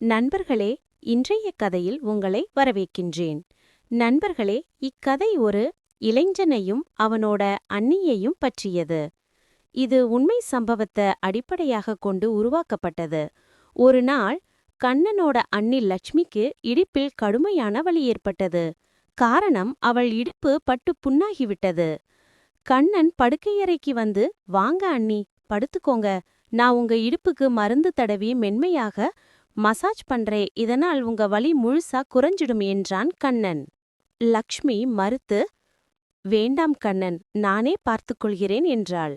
நண்பர்களே இன்றைய கதையில் உங்களை வரவேற்கின்றேன். நண்பர்களே இக்கதை ஒரு இளைஞனையும் அவனோட அண்ணியையும் பற்றியது. இது உண்மை சம்பவத்தை அடிப்படையாக கொண்டு உருவாக்கப்பட்டது. ஒரு நாள் கண்ணனோட அண்ணி லட்சுமிக்கு இடிப்பில் கடுமையான வலி ஏற்பட்டது. காரணம் அவள் இடுப்பு பட்டு புண்ணாகிவிட்டது. கண்ணன் படுக்கையறைக்கு வந்து வாங்க அண்ணி படுத்துக்கோங்க. நான் உங்க இடுப்புக்கு மருந்து தடவி மென்மையாக மசாஜ் பண்றே இதனால் உங்க வலி முழுசா குறைஞ்சிடும் என்றான் கண்ணன். லக்ஷ்மி மறுத்து வேண்டாம் கண்ணன் நானே பார்த்துக் கொள்கிறேன் என்றாள்.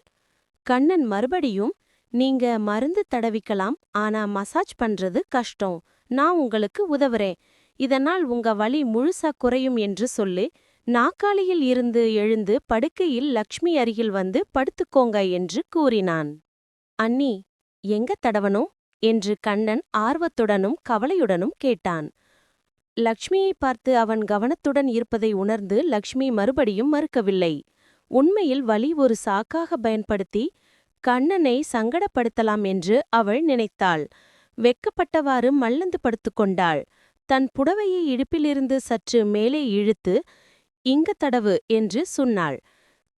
கண்ணன் மறுபடியும் நீங்க மருந்து தடவிக்கலாம் ஆனா மசாஜ் பண்றது கஷ்டம். நான் உங்களுக்கு உதவுறேன். இதனால் உங்க வலி முழுசா குறையும் என்று சொல்லி நாக்காளியில் இருந்து எழுந்து படுக்கையில் லக்ஷ்மி அருகில் வந்து படுத்துக்கோங்க என்று கூறினான். அண்ணி எங்க தடவனோ என்று கண்ணன் ஆர்வத்துடனும் கவலையுடனும் கேட்டான். லக்ஷ்மியை பார்த்து அவன் கவனத்துடன் இருப்பதை உணர்ந்து லக்ஷ்மி மறுபடியும் மறுக்கவில்லை. உண்மையில் வலி ஒரு சாக்காக பயன்படுத்தி கண்ணனை சங்கடப்படுத்தலாம் என்று அவள் நினைத்தாள். வெக்கப்பட்டவாறு மல்லந்து படுத்துக்கொண்டாள் தன் புடவையை இடுப்பிலிருந்து சற்று மேலே இழுத்து இங்க தடவு என்று சொன்னாள்.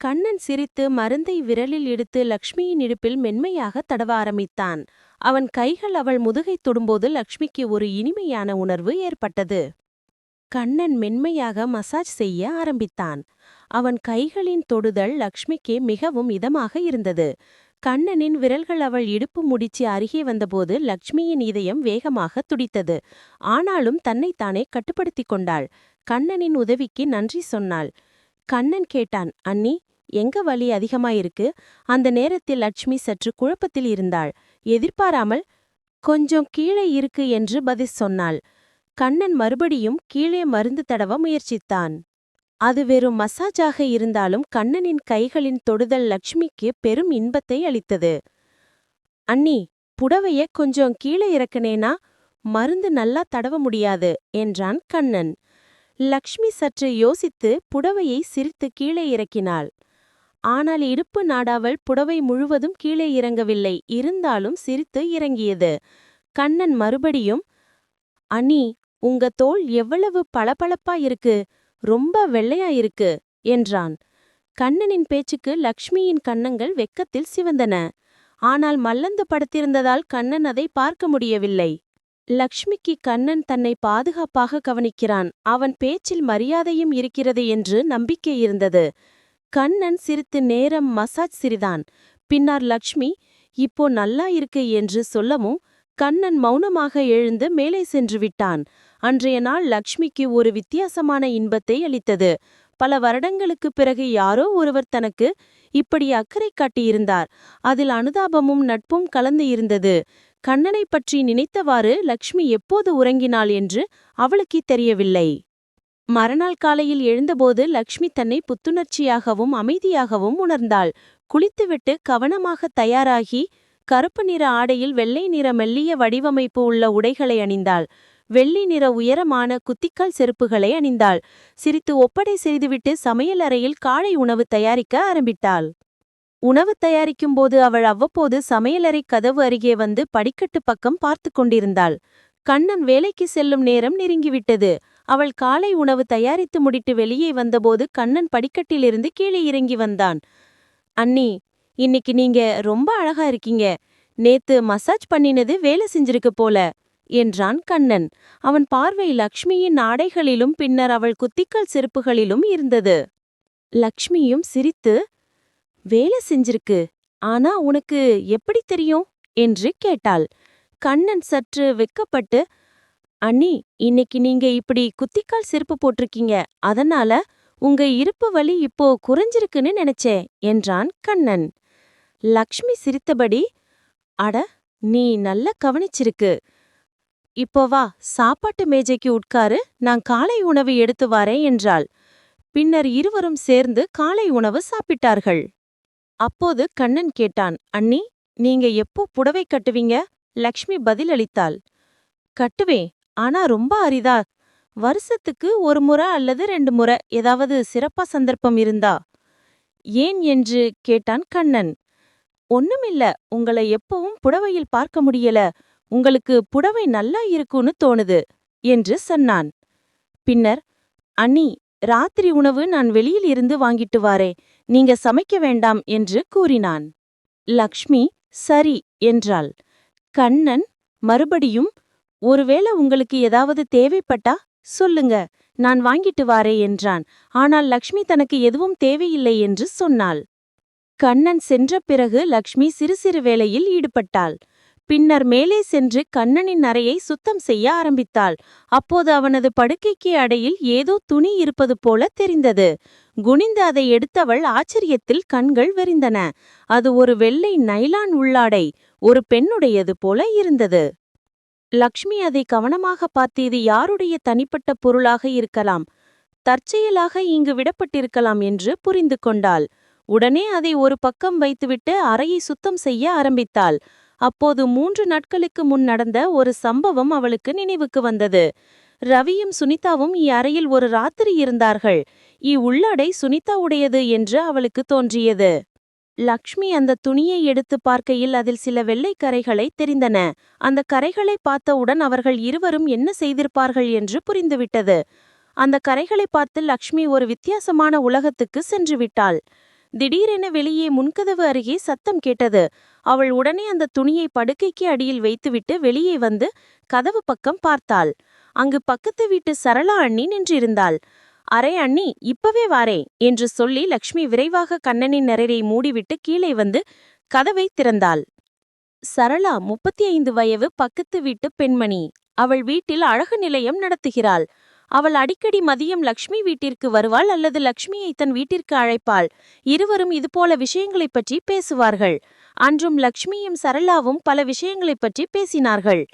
கண்ணன் சிரித்து மருந்தை விரலில் எடுத்து லக்ஷ்மியின் இடுப்பில் மென்மையாக தடவ ஆரம்பித்தான். அவன் கைகள் அவள் முதுகை தொடும்போது லக்ஷ்மிக்கு ஒரு இனிமையான உணர்வு ஏற்பட்டது. கண்ணன் மென்மையாக மசாஜ் செய்ய ஆரம்பித்தான். அவன் கைகளின் தொடுதல் லக்ஷ்மிக்கு மிகவும் இதமாக இருந்தது. கண்ணனின் விரல்கள் அவள் இடுப்பு முடிச்சு அருகே வந்தபோது லக்ஷ்மியின் இதயம் வேகமாக துடித்தது. ஆனாலும் தன்னைத்தானே கட்டுப்படுத்திக் கொண்டாள். கண்ணனின் உதவிக்கு நன்றி சொன்னாள். கண்ணன் கேட்டான் அண்ணி எங்க வலி அதிகமாயிருக்கு? அந்த நேரத்தில் லட்சுமி சற்று குழப்பத்தில் இருந்தாள். எதிர்பாராமல் கொஞ்சம் கீழே இருக்கு என்று பதில் சொன்னாள். கண்ணன் மறுபடியும் கீழே மருந்து தடவ முயற்சித்தான். அது வெறும் மசாஜாக இருந்தாலும் கண்ணனின் கைகளின் தொடுதல் லக்ஷ்மிக்கு பெரும் இன்பத்தை அளித்தது. அண்ணி புடவைய கொஞ்சம் கீழே இறக்கனேனா? மருந்து நல்லா தடவ முடியாது என்றான் கண்ணன். லக்ஷ்மி சற்று யோசித்து புடவையை சிரித்து கீழே இறக்கினாள். ஆனால் இடுப்பு நாடாவள் புடவை முழுவதும் கீழே இறங்கவில்லை. இருந்தாலும் சிரித்து இறங்கியது. கண்ணன் மறுபடியும் அனி உங்க தோல் எவ்வளவு பளபளப்பா இருக்கு? ரொம்ப வெள்ளையா இருக்கு என்றான். கண்ணனின் பேச்சுக்கு லக்ஷ்மியின் கன்னங்கள் வெக்கத்தில் சிவந்தன. ஆனால் மல்லந்து படுத்திருந்ததால் கண்ணன் அதை பார்க்க முடியவில்லை. லக்ஷ்மிக்கு கண்ணன் தன்னை பாதுகாப்பாக கவனிக்கிறான். அவன் பேச்சில் மரியாதையும் இருக்கிறது என்று நம்பிக்கை இருந்தது. கண்ணன் சிரித்து நேரம் மசாஜ் சிறிதான். பின்னர் லக்ஷ்மி இப்போ நல்லா இருக்கு என்று சொல்லவும் கண்ணன் மௌனமாக எழுந்து மேலே சென்று விட்டான். அன்றைய நாள் லக்ஷ்மிக்கு ஒரு வித்தியாசமான இன்பத்தை அளித்தது. பல வருடங்களுக்குப் பிறகு யாரோ ஒருவர் தனக்கு இப்படி அக்கறை காட்டியிருந்தார். அதில் அனுதாபமும் நட்பும் கலந்து இருந்தது. கண்ணனைப் பற்றி நினைத்தவாறு லக்ஷ்மி எப்போது உறங்கினாள் என்று அவளுக்கு தெரியவில்லை. மறுநாள் காலையில் எழுந்தபோது லக்ஷ்மி தன்னை புத்துணர்ச்சியாகவும் அமைதியாகவும் உணர்ந்தாள். குளித்துவிட்டு கவனமாக தயாராகி கருப்பு நிற ஆடையில் வெள்ளை நிற மெல்லிய வடிவமைப்பு உள்ள உடைகளை அணிந்தாள். வெள்ளி நிற உயரமான குத்திக்கால் செருப்புகளை அணிந்தாள். சிரித்து ஒப்படை செய்துவிட்டு சமையலறையில் காலை உணவு தயாரிக்க ஆரம்பித்தாள். உணவு தயாரிக்கும் போது அவள் அவ்வப்போது சமையலறை கதவு அருகே வந்து படிக்கட்டு பக்கம் பார்த்து கொண்டிருந்தாள். கண்ணன் வேலைக்கு செல்லும் நேரம் நெருங்கிவிட்டது. அவள் காலை உணவு தயாரித்து முடிட்டு வெளியே வந்தபோது கண்ணன் படிக்கட்டிலிருந்து கீழே இறங்கி வந்தான். அண்ணி இன்னைக்கு நீங்க ரொம்ப அழகா இருக்கீங்க. நேத்து மசாஜ் பண்ணினது வேலை செஞ்சிருக்கு போல என்றான் கண்ணன். அவன் பார்வை லக்ஷ்மியின் ஆடைகளிலும் பின்னர் அவள் குத்திக்கல் செருப்புகளிலும் இருந்தது. லக்ஷ்மியும் சிரித்து வேலை செஞ்சிருக்கு. ஆனா உனக்கு எப்படி தெரியும்? என்று கேட்டாள். கண்ணன் சற்று வெக்கப்பட்டு அண்ணி இன்னைக்கு நீங்க இப்படி குத்திக்கால் செருப்பு போட்டிருக்கீங்க. அதனால உங்க இருப்பு வலி இப்போ குறைஞ்சிருக்குன்னு நினைச்சேன் என்றான் கண்ணன். லக்ஷ்மி சிரித்தபடி அட நீ நல்ல கவனிச்சிருக்கு. இப்போ வா சாப்பாட்டு மேஜைக்கு உட்காரு. நான் காலை உணவு எடுத்து வரேன் என்றாள். பின்னர் இருவரும் சேர்ந்து காலை உணவு சாப்பிட்டார்கள். அப்போது கண்ணன் கேட்டான் அண்ணி நீங்க எப்போ புடவை கட்டுவீங்க? லக்ஷ்மி பதிலளித்தாள். கட்டுவேன் ஆனா ரொம்ப அரிதா? வருஷத்துக்கு ஒரு முறை அல்லது ரெண்டு முறை ஏதாவது சிறப்பா சந்தர்ப்பம் இருந்தா? ஏன் என்று கேட்டான் கண்ணன். ஒண்ணுமில்ல உங்களை எப்பவும் புடவையில் பார்க்க முடியல. உங்களுக்கு புடவை நல்லா இருக்கும்னு தோணுது என்று சொன்னான். பின்னர் அண்ணி ராத்திரி உணவு நான் வெளியில் இருந்து வாங்கிட்டு வாரே. நீங்க சமைக்க வேண்டாம் என்று கூறினான். லக்ஷ்மி சரி என்றாள். கண்ணன் மறுபடியும் ஒருவேளை உங்களுக்கு ஏதாவது தேவைப்பட்டா சொல்லுங்க நான் வாங்கிட்டு வாரே என்றான். ஆனால் லக்ஷ்மி தனக்கு எதுவும் தேவையில்லை என்று சொன்னாள். கண்ணன் சென்ற பிறகு லக்ஷ்மி சிறு சிறு வேலையில் ஈடுபட்டாள். பின்னர் மேலே சென்று கண்ணனின் அறையை சுத்தம் செய்ய ஆரம்பித்தாள். அப்போது அவனது படுக்கைக்கு அடையில் ஏதோ துணி இருப்பது போல தெரிந்தது. குனிந்து அதை எடுத்தவள் ஆச்சரியத்தில் கண்கள் வெறிந்தன. அது ஒரு வெள்ளை நைலான் உள்ளாடை. ஒரு பெண்ணுடையது போல இருந்தது. லக்ஷ்மி அதை கவனமாக பார்த்து இது யாருடைய தனிப்பட்ட பொருளாக இருக்கலாம் தற்செயலாக இங்கு விடப்பட்டிருக்கலாம் என்று புரிந்து கொண்டாள். உடனே அதை ஒரு பக்கம் வைத்துவிட்டு அறையை சுத்தம் செய்ய ஆரம்பித்தாள். அப்போது மூன்று நாட்களுக்கு முன் நடந்த ஒரு சம்பவம் அவளுக்கு நினைவுக்கு வந்தது. ரவியும் சுனிதாவும் இறையில் ஒரு ராத்திரி இருந்தார்கள். இவ்வுள்ளடை சுனிதாவுடையது என்று அவளுக்கு தோன்றியது. லக்ஷ்மி அந்த துணியை எடுத்து பார்க்கையில் அதில் சில வெள்ளைக் கரைகளை தெரிந்தன. அந்த கரைகளை பார்த்தவுடன் அவர்கள் இருவரும் என்ன செய்திருப்பார்கள் என்று புரிந்துவிட்டது. அந்த கரைகளை பார்த்து லக்ஷ்மி ஒரு வித்தியாசமான உலகத்துக்கு சென்று விட்டாள் திடீரென வெளியே முன்கதவு அருகே சத்தம் கேட்டது. அவள் உடனே அந்த துணியை படுக்கைக்கு அடியில் வைத்துவிட்டு வெளியே வந்து கதவு பக்கம் பார்த்தாள். அங்கு பக்கத்து வீட்டு சரளா அண்ணி நின்றிருந்தாள். அரே அண்ணி இப்பவே வாரே என்று சொல்லி லக்ஷ்மி விரைவாக கண்ணனின் நிறையை மூடிவிட்டு கீழே வந்து கதவை திறந்தாள். சரளா முப்பத்தி ஐந்து வயது பக்கத்து வீட்டு பெண்மணி. அவள் வீட்டில் அழகு நிலையம் நடத்துகிறாள். அவள் அடிக்கடி மதியம் லக்ஷ்மி வீட்டிற்கு வருவாள் அல்லது லக்ஷ்மியை தன் வீட்டிற்கு அழைப்பாள். இருவரும் இதுபோல விஷயங்களைப் பற்றி பேசுவார்கள். அன்றும் லக்ஷ்மியும் சரளாவும் பல விஷயங்களைப் பற்றி பேசினார்கள்.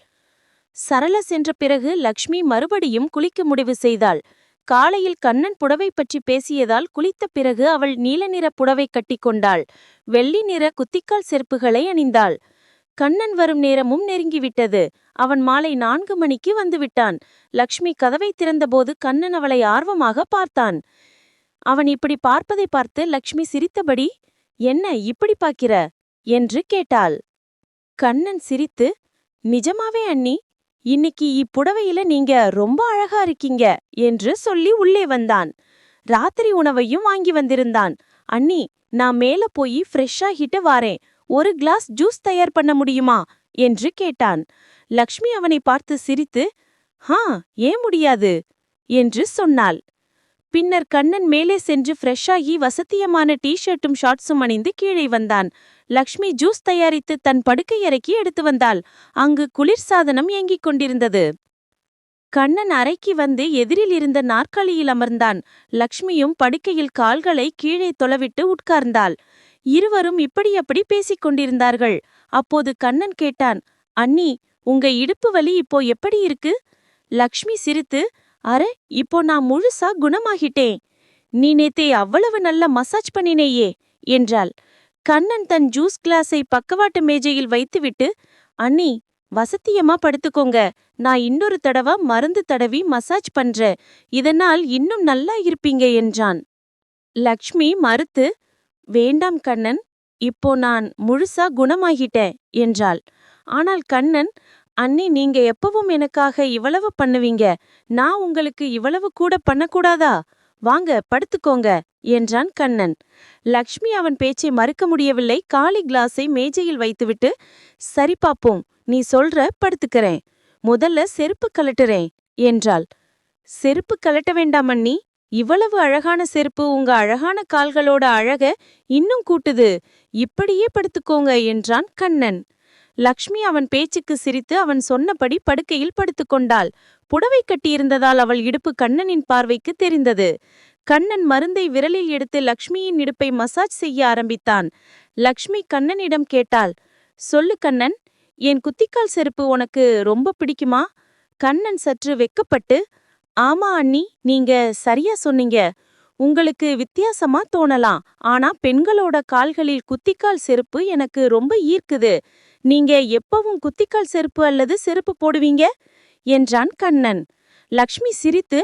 சரள சென்ற பிறகு லக்ஷ்மி மறுபடியும் குளிக்க முடிவு செய்தாள். காலையில் கண்ணன் புடவை பற்றி பேசியதால் குளித்த பிறகு அவள் நீல நிற புடவை கட்டிக்கொண்டாள் வெள்ளி நிற குத்திக்கால் செருப்புகளை அணிந்தாள். கண்ணன் வரும் நேரமும் நெருங்கிவிட்டது. அவன் மாலை நான்கு மணிக்கு வந்துவிட்டான். லக்ஷ்மி கதவை திறந்தபோது கண்ணன் அவளை ஆர்வமாக பார்த்தான். அவன் இப்படி பார்ப்பதை பார்த்து லக்ஷ்மி சிரித்தபடி என்ன இப்படி பார்க்கிற? என்று கேட்டாள். கண்ணன் சிரித்து நிஜமாவே அண்ணி இன்னைக்கு இப்புடவையில நீங்க ரொம்ப அழகா இருக்கீங்க என்று சொல்லி உள்ளே வந்தான். ராத்திரி உணவையும் வாங்கி வந்திருந்தான். அண்ணி நான் மேல போய் ஃப்ரெஷ்ஷாகிட்டு வாரேன். ஒரு கிளாஸ் ஜூஸ் தயார் பண்ண முடியுமா? என்று கேட்டான். லக்ஷ்மி அவனை பார்த்து சிரித்து ஹா ஏன் முடியாது? என்று சொன்னாள். பின்னர் கண்ணன் மேலே சென்று ஃப்ரெஷ்ஷாகி வசத்தியமான டீ ஷர்ட்டும் ஷார்ட்ஸும் அணிந்து கீழே வந்தான். லக்ஷ்மி ஜூஸ் தயாரித்து தன் படுக்கையறைக்கு எடுத்து வந்தாள். அங்கு குளிர்சாதனம் இயங்கிக் கொண்டிருந்தது. கண்ணன் அறைக்கு வந்து எதிரில் இருந்த நாற்காலியில் அமர்ந்தான். லக்ஷ்மியும் படுக்கையில் கால்களை கீழே தொலைவிட்டு உட்கார்ந்தாள். இருவரும் இப்படி அப்படி பேசிக் கொண்டிருந்தார்கள். அப்போது கண்ணன் கேட்டான் அண்ணி உங்க இடுப்பு வலி இப்போ எப்படி இருக்கு? லக்ஷ்மி சிரித்து அரே இப்போ நான் முழுசா குணமாகிட்டேன். நீ நேத்தே அவ்வளவு நல்ல மசாஜ் பண்ணினேயே என்றாள். கண்ணன் தன் ஜூஸ் கிளாஸை பக்கவாட்டு மேஜையில் வைத்துவிட்டு அண்ணி வசத்தியமா படுத்துக்கோங்க. நான் இன்னொரு தடவை மருந்து தடவி மசாஜ் பண்ற இதனால் இன்னும் நல்லா இருப்பீங்க என்றான். லக்ஷ்மி மறுத்து வேண்டாம் கண்ணன் இப்போ நான் முழுசா குணமாகிட்டேன் என்றாள். ஆனால் கண்ணன் அண்ணி நீங்க எப்பவும் எனக்காக இவ்வளவு பண்ணுவீங்க. நான் உங்களுக்கு இவ்வளவு கூட பண்ணக்கூடாதா? வாங்க படுத்துக்கோங்க என்றான் கண்ணன். லக்ஷ்மி அவன் பேச்சை மறுக்க முடியவில்லை. காலி கிளாஸை மேஜையில் வைத்துவிட்டு சரி பாப்போம் நீ சொல்ற படுத்துக்கிறேன். முதல்ல செருப்பு கலட்டுறேன் என்றாள். செருப்பு கலட்ட வேண்டாம் அண்ணி. இவ்வளவு அழகான செருப்பு உங்க அழகான கால்களோட அழக இன்னும் கூட்டுது. இப்படியே படுத்துக்கோங்க என்றான் கண்ணன். லக்ஷ்மி அவன் பேச்சுக்கு சிரித்து அவன் சொன்னபடி படுக்கையில் படுத்துக்கொண்டாள் புடவை கட்டியிருந்ததால் அவள் இடுப்பு கண்ணனின் பார்வைக்கு தெரிந்தது. கண்ணன் மருந்தை விரலில் எடுத்து லக்ஷ்மியின் இடுப்பை மசாஜ் செய்ய ஆரம்பித்தான். லக்ஷ்மி கண்ணனிடம் கேட்டாள் சொல்லு கண்ணன் என் குத்திக்கால் செருப்பு உனக்கு ரொம்ப பிடிக்குமா? கண்ணன் சற்று வெக்கப்பட்டு ஆமா அண்ணி நீங்க சரியா சொன்னீங்க. உங்களுக்கு வித்தியாசமா தோணலாம். ஆனா பெண்களோட கால்களில் குத்திக்கால் செருப்பு எனக்கு ரொம்ப ஈர்க்குது. நீங்க எப்பவும் குத்திக்கால் செருப்பு அல்லது செருப்பு போடுவீங்க? என்றான் கண்ணன். லக்ஷ்மி சிரித்து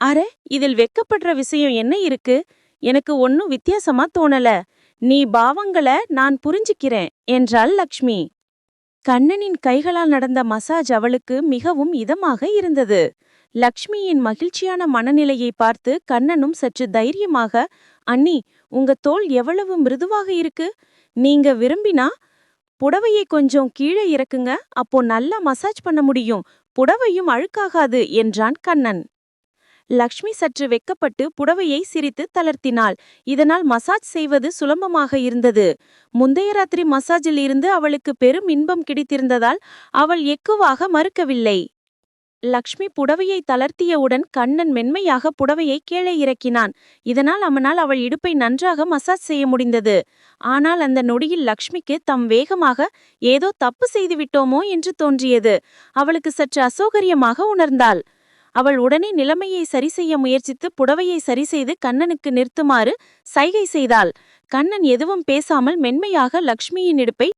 அரே இதில் வெக்கப்படுற விஷயம் என்ன இருக்கு? எனக்கு ஒன்னும் வித்தியாசமா தோணல. நீ பாவங்கள நான் புரிஞ்சுக்கிறேன் என்றாள் லக்ஷ்மி. கண்ணனின் கைகளால் நடந்த மசாஜ் அவளுக்கு மிகவும் இதமாக இருந்தது. லக்ஷ்மியின் மகிழ்ச்சியான மனநிலையை பார்த்து கண்ணனும் சற்று தைரியமாக அண்ணி உங்க தோல் எவ்வளவு மிருதுவாக இருக்கு? நீங்க விரும்பினா புடவையை கொஞ்சம் கீழே இறக்குங்க. அப்போ நல்லா மசாஜ் பண்ண முடியும். புடவையும் அழுக்காகாது என்றான் கண்ணன். லக்ஷ்மி சற்று வெக்கப்பட்டு புடவையை சிரித்து தளர்த்தினாள். இதனால் மசாஜ் செய்வது சுலபமாக இருந்தது. முந்தைய ராத்திரி மசாஜில் இருந்து அவளுக்கு பெரும் இன்பம் கிடைத்திருந்ததால் அவள் எக்குவாக மறுக்கவில்லை. லக்ஷ்மி புடவையை தளர்த்தியவுடன் கண்ணன் மென்மையாக புடவையை கீழே இறக்கினான். இதனால் அவனால் அவள் இடுப்பை நன்றாக மசாஜ் செய்ய முடிந்தது. ஆனால் அந்த நொடியில் லக்ஷ்மிக்கு தம் வேகமாக ஏதோ தப்பு செய்து விட்டோமோ என்று தோன்றியது. அவளுக்கு சற்று அசௌகரியமாக உணர்ந்தாள். அவள் உடனே நிலைமையை சரி செய்ய முயற்சித்து புடவையை சரிசெய்து கண்ணனுக்கு நிறுத்துமாறு சைகை செய்தாள். கண்ணன் எதுவும் பேசாமல் மென்மையாக லக்ஷ்மியின் இடுப்பை